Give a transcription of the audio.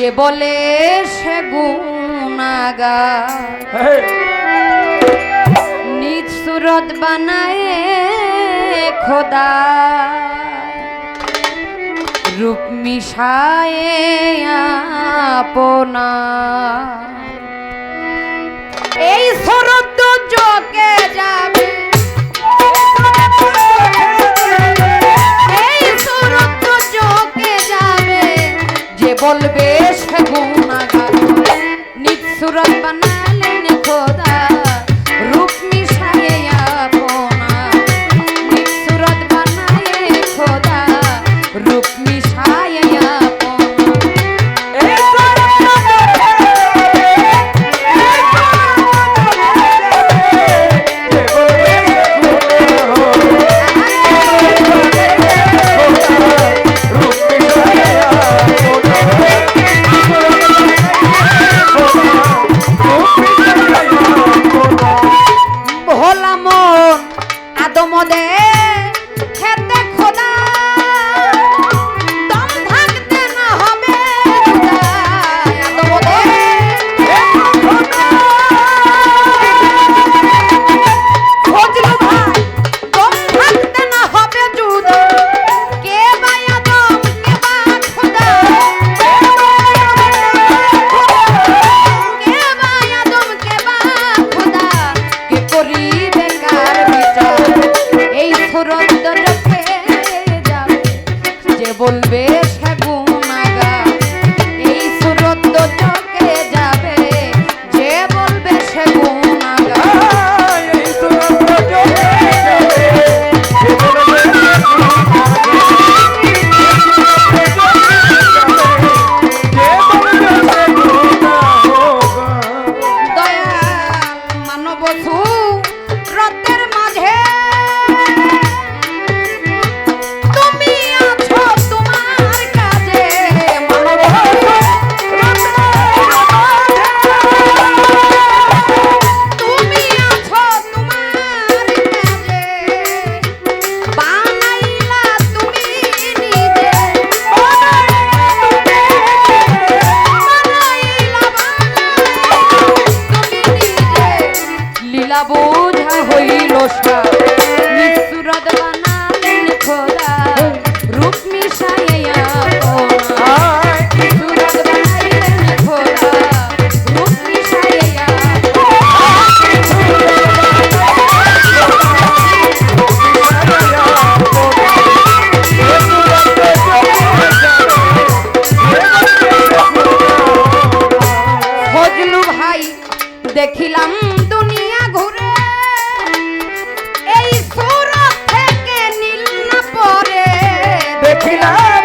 যে বলে সে গুণাগা নিজ সুরত বানায় খোদা। রূপ মিশায় আপনা। এই তো চোখে যাবে। এই শরৎ চোখে যাবে। যে বলবে ভাই দেখিলাম দুনিয়া ঘুরে। এই সুর থেকে নীল না পরে। দেখিলাম